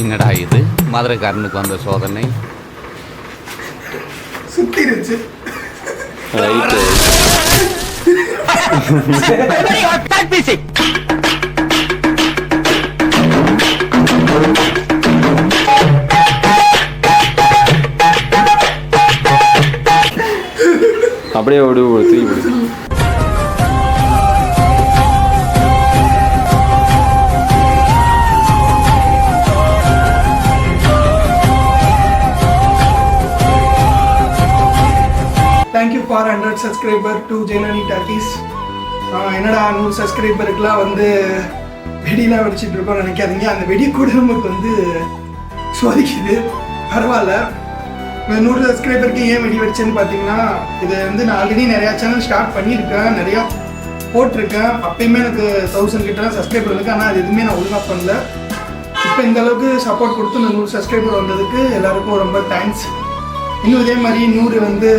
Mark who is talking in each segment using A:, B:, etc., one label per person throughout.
A: என்னடா இது? மதுரைக்காரனுக்கு வந்த சோதனை.
B: சுத்திருச்சு.
C: ரைட்டு அப்படியே விடு தூக்கி
B: four hundred subscriber to Janani talkies என்னடா நூறு சப்ஸ்கிரைபருக்குலாம் வந்து வெடிலாம் வெடிச்சிட்டு இருக்கோம் நினைக்காதீங்க. அந்த வெடி கூட நமக்கு வந்து சோதிக்குது பரவாயில்ல. இந்த நூறு சப்ஸ்கிரைபருக்கு ஏன் வெடி வெடிச்சேன்னு பார்த்தீங்கன்னா இது வந்து நான் ஆல்ரெடி நிறையா சேனல் ஸ்டார்ட் பண்ணியிருக்கேன். நிறையா போட்டிருக்கேன். அப்பயுமே எனக்கு தௌசண்ட் கிட்ட சப்ஸ்கிரைபர் இருக்குது ஆனால் அது எதுவுமே நான் ஒழுங்காக பண்ணல. இப்போ இந்த அளவுக்கு சப்போர்ட் கொடுத்து இந்த நூறு சப்ஸ்கிரைபர் வந்ததுக்கு எல்லாருக்கும் ரொம்ப தேங்க்ஸ் இன்னும் இதே மாதிரி நூறு வந்து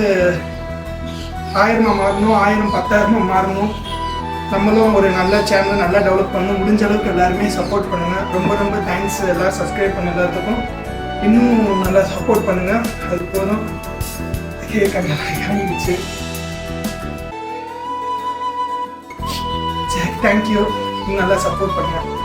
B: ஆயிரமா மாறணும் ஆயிரம் பத்தாயிரமா மாறணும். நம்மளும் ஒரு நல்ல சேனல் நல்லா டெவலப் பண்ணணும். முடிஞ்ச அளவுக்கு எல்லாருமே சப்போர்ட் பண்ணுங்கள் ரொம்ப ரொம்ப தேங்க்ஸ் எல்லாம் சப்ஸ்கிரைப் பண்ண எல்லாத்துக்கும். இன்னும் நல்லா சப்போர்ட் பண்ணுங்கள் அது போதும். கேட்க இறங்கிடுச்சு சரி தேங்க்யூ இன்னும் நல்லா சப்போர்ட் பண்ணுங்கள்